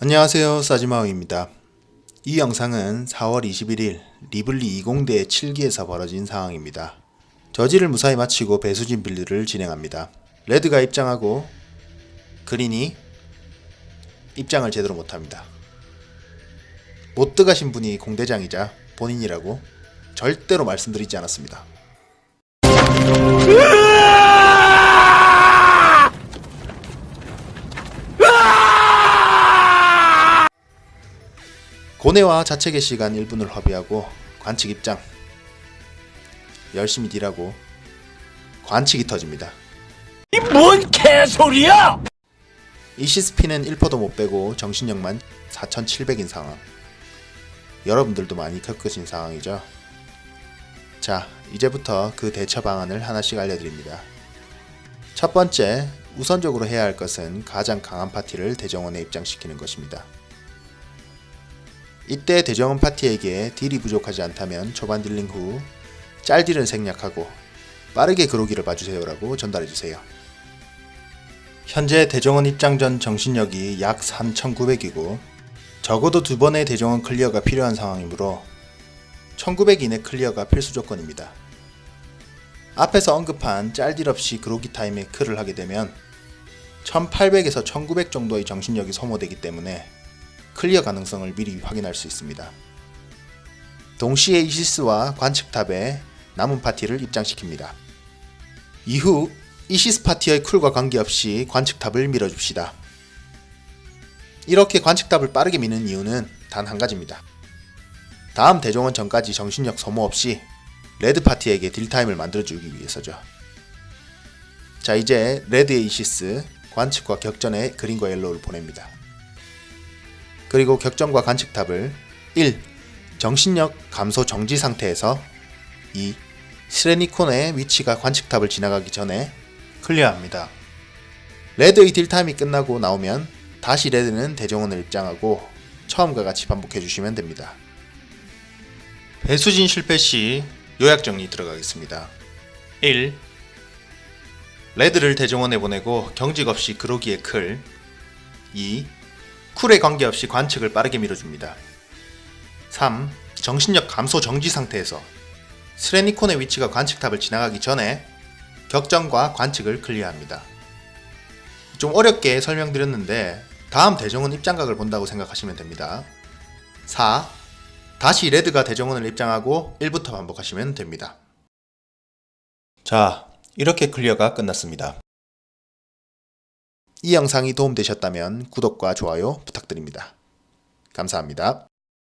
안녕하세요 싸지마왕입니다. 이 영상은 4월 21일 리블리 20대 7기에서 벌어진 상황입니다. 저지를 무사히 마치고 배수진 빌드를 진행합니다. 레드가 입장하고 그린이 입장을 제대로 못합니다. 못 들어가신 분이 공대장이자 본인이라고 절대로 말씀드리지 않았습니다. 고뇌와 자책의 시간 1분을 허비하고 관측 입장 열심히 딜하고 관측이 터집니다. 이 뭔 개소리야! 이시스피는 1%도 못 빼고 정신력만 4,700인 상황. 여러분들도 많이 겪으신 상황이죠. 자, 이제부터 그 대처 방안을 하나씩 알려드립니다. 첫 번째, 우선적으로 해야 할 것은 가장 강한 파티를 대정원에 입장시키는 것입니다. 이때 대정원 파티에게 딜이 부족하지 않다면 초반 딜링 후 짤딜은 생략하고 빠르게 그로기를 봐주세요라고 전달해주세요. 현재 대정원 입장 전 정신력이 약 3,900이고 적어도 두 번의 대정원 클리어가 필요한 상황이므로 1900 이내 클리어가 필수 조건입니다. 앞에서 언급한 짤딜 없이 그로기 타임에 클을 하게 되면 1800에서 1900 정도의 정신력이 소모되기 때문에 클리어 가능성을 미리 확인할 수 있습니다. 동시에 이시스와 관측탑에 남은 파티를 입장시킵니다. 이후 이시스 파티의 쿨과 관계없이 관측탑을 밀어줍시다. 이렇게 관측탑을 빠르게 미는 이유는 단 한 가지입니다. 다음 대종원 전까지 정신력 소모 없이 레드 파티에게 딜타임을 만들어주기 위해서죠. 자 이제 레드의 이시스, 관측과 격전에 그린과 옐로우를 보냅니다. 그리고 격전과 관측탑을 1. 정신력 감소 정지 상태에서 2. 스레니콘의 위치가 관측탑을 지나가기 전에 클리어합니다. 레드의 딜타임이 끝나고 나오면 다시 레드는 대정원을 입장하고 처음과 같이 반복해 주시면 됩니다. 배수진 실패 시 요약 정리 들어가겠습니다. 1. 레드를 대정원에 보내고 경직 없이 그로기에 클 2. 쿨에 관계없이 관측을 빠르게 밀어줍니다. 3. 정신력 감소 정지 상태에서 스레니콘의 위치가 관측탑을 지나가기 전에 격전과 관측을 클리어합니다. 좀 어렵게 설명드렸는데 다음 대정원 입장각을 본다고 생각하시면 됩니다. 4. 다시 레드가 대정원을 입장하고 1부터 반복하시면 됩니다. 자, 이렇게 클리어가 끝났습니다. 이 영상이 도움되셨다면 구독과 좋아요 부탁드립니다. 감사합니다.